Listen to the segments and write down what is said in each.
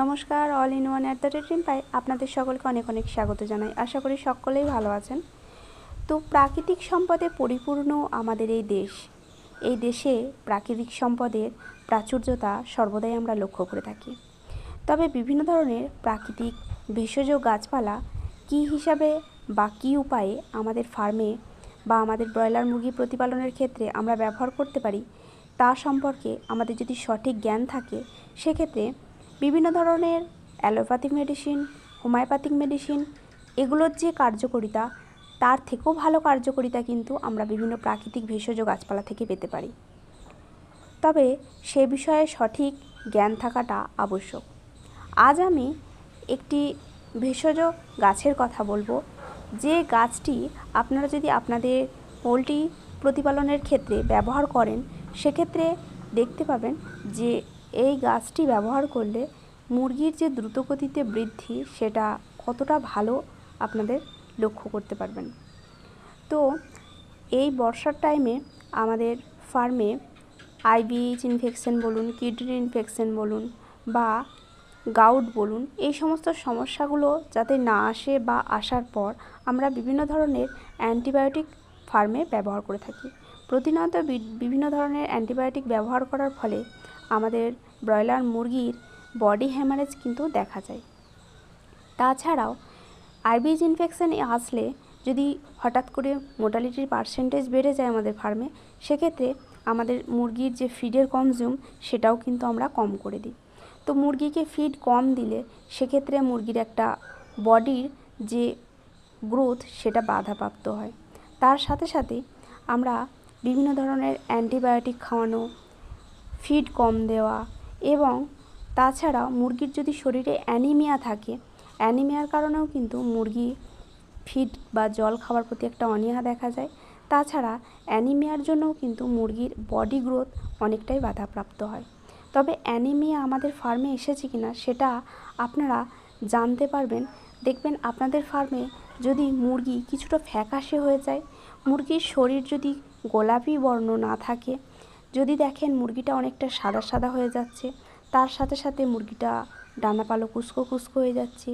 নমস্কার all in one at the rate pie আপনাদের সকলকে অনেক অনেক স্বাগত জানাই। আশা করি সকলেই ভালো আছেন। তো প্রাকৃতিক সম্পদে পরিপূর্ণ আমাদের এই দেশ। এই দেশে প্রাকৃতিক সম্পদের প্রাচুর্যতা সর্বদাই আমরা লক্ষ্য করে থাকি। তবে বিভিন্ন ধরনের প্রাকৃতিক ভেষজ গাছপালা কী হিসাবে বা কী উপায়ে আমাদের ফার্মে বা আমাদের ব্রয়লার মুরগি প্রতিপালনের ক্ষেত্রে আমরা ব্যবহার করতে পারি, তা সম্পর্কে আমাদের যদি সঠিক জ্ঞান থাকে, সেক্ষেত্রে বিভিন্ন ধরনের অ্যালোপ্যাথিক মেডিসিন, হোমিওপ্যাথিক মেডিসিন, এগুলোর যে কার্যকারিতা, তার থেকেও ভালো কার্যকারিতা কিন্তু আমরা বিভিন্ন প্রাকৃতিক ভেষজ গাছপালা থেকে পেতে পারি। তবে সে বিষয়ে সঠিক জ্ঞান থাকাটা আবশ্যক। আজ আমি একটি ভেষজ গাছের কথা বলব। যে গাছটি আপনারা যদি আপনাদের পোলট্রি প্রতিপালনের ক্ষেত্রে ব্যবহার করেন, সেক্ষেত্রে দেখতে পাবেন যে এই গাছটি ব্যবহার করলে মুরগির যে দ্রুতগতিতে বৃদ্ধি, সেটা কতটা ভালো আপনাদের লক্ষ্য করতে পারবেন। তো এই বর্ষার টাইমে আমাদের ফার্মে আইবিএইচ ইনফেকশন বলুন কিডনি ইনফেকশন বলুন বা গাউট বলুন, এই সমস্ত সমস্যাগুলো যাতে না আসে বা আসার পর আমরা বিভিন্ন ধরনের অ্যান্টিবায়োটিক ফার্মে ব্যবহার করে থাকি। প্রতিনিয়ত বিভিন্ন ধরনের অ্যান্টিবায়োটিক ব্যবহার করার ফলে আমাদের ব্রয়লার মুরগির বডি হ্যামারেজ কিন্তু দেখা যায়। তাছাড়াও আইবিজ ইনফেকশান আসলে যদি হঠাৎ করে মোটালিটির পার্সেন্টেজ বেড়ে যায় আমাদের ফার্মে, সেক্ষেত্রে আমাদের মুরগির যে ফিডের কনজিউম সেটাও কিন্তু আমরা কম করে দিই। তো মুরগিকে ফিড কম দিলে সেক্ষেত্রে মুরগির একটা বডির যে গ্রোথ সেটা বাধাপ্রাপ্ত হয়। তার সাথে সাথে আমরা বিভিন্ন ধরনের অ্যান্টিবায়োটিক খাওয়ানো, ফিড কম দেওয়া এবং তাছাড়া মুরগির যদি শরীরে অ্যানিমিয়া থাকে, অ্যানিমিয়ার কারণেও কিন্তু মুরগি ফিড বা জল খাওয়ার প্রতি একটা অনীহা দেখা যায়। তাছাড়া অ্যানিমিয়ার জন্যও কিন্তু মুরগির বডি গ্রোথ অনেকটাই বাধাপ্রাপ্ত হয়। তবে অ্যানিমিয়া আমাদের ফার্মে এসেছে কিনা সেটা আপনারা জানতে পারবেন। দেখবেন আপনাদের ফার্মে যদি মুরগি কিছুটা ফ্যাকাশে হয়ে যায়, মুরগির শরীর যদি গোলাপি বর্ণ না থাকে যদি দেখেন মুরগিটা অনেকটা সাদা সাদা হয়ে যাচ্ছে, তার সাথে সাথে মুরগিটা ডানা পালো কুস্কো কুস্কো হয়ে যাচ্ছে,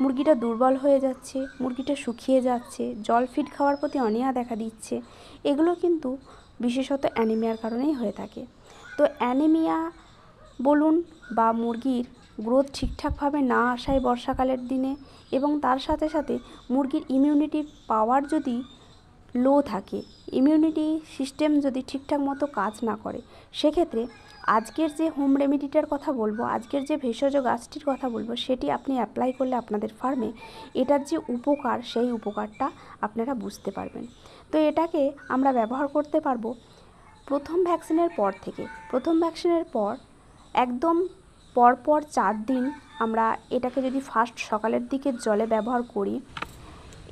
মুরগিটা দুর্বল হয়ে যাচ্ছে, মুরগিটা শুকিয়ে যাচ্ছে, জল ফিট খাওয়ার প্রতি অনীহা দেখা দিচ্ছে, এগুলো কিন্তু বিশেষত অ্যানিমিয়ার কারণেই হয়ে থাকে। তো অ্যানিমিয়া বলুন বা মুরগির গ্রোথ ঠিকঠাকভাবে না আসায় বর্ষাকালের দিনে এবং তার সাথে সাথে মুরগির ইমিউনিটি পাওয়ার যদি লো থাকে। ইমিউনিটি সিস্টেম যদি ঠিকঠাক মতো কাজ না করে, সেক্ষেত্রে আজকের যে হোম রেমেডিটার কথা বলব, আজকের যে ভেষজ গাছটির কথা বলব, সেটি আপনি অ্যাপ্লাই করলে আপনাদের ফার্মে এটার যে উপকার, সেই উপকারটা আপনারা বুঝতে পারবেন। তো এটাকে আমরা ব্যবহার করতে পারব প্রথম ভ্যাকসিনের পর থেকে। প্রথম ভ্যাকসিনের পর একদম পরপর চার দিন আমরা এটাকে যদি ফার্স্ট সকালের দিকে জলে ব্যবহার করি,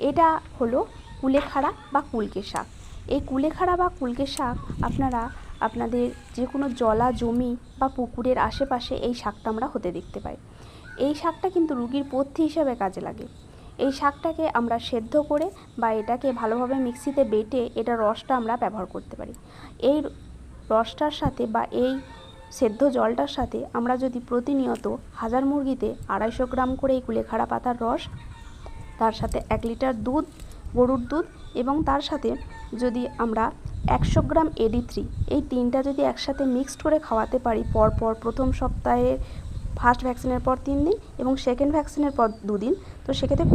এটা হলো কুলেখাড়া বা কুলকে শাক। এই কুলেখাড়া বা কুলকে শাক আপনারা আপনাদের যে কোনো জলা, জমি বা পুকুরের আশেপাশে এই শাকটা আমরা হতে দেখতে পাই। এই শাকটা কিন্তু রুগীর পথ্যি হিসাবে কাজে লাগে। এই শাকটাকে আমরা সেদ্ধ করে বা এটাকে ভালোভাবে মিক্সিতে বেটে এটা রসটা আমরা ব্যবহার করতে পারি। এই রসটার সাথে বা এই সেদ্ধ জলটার সাথে আমরা যদি প্রতিনিয়ত হাজার মুরগিতে আড়াইশো গ্রাম করে এই কুলেখাড়া পাতার রস, তার সাথে এক লিটার দুধ গরুর দুধ এবং তার সাথে যদি আমরা একশো গ্রাম এডি থ্রি এই তিনটা যদি একসাথে মিক্সড করে খাওয়াতে পারি, পরপর প্রথম সপ্তাহে ফার্স্ট ভ্যাকসিনের পর তিন দিন এবং সেকেন্ড ভ্যাকসিনের পর দুদিন, তো সেক্ষেত্রে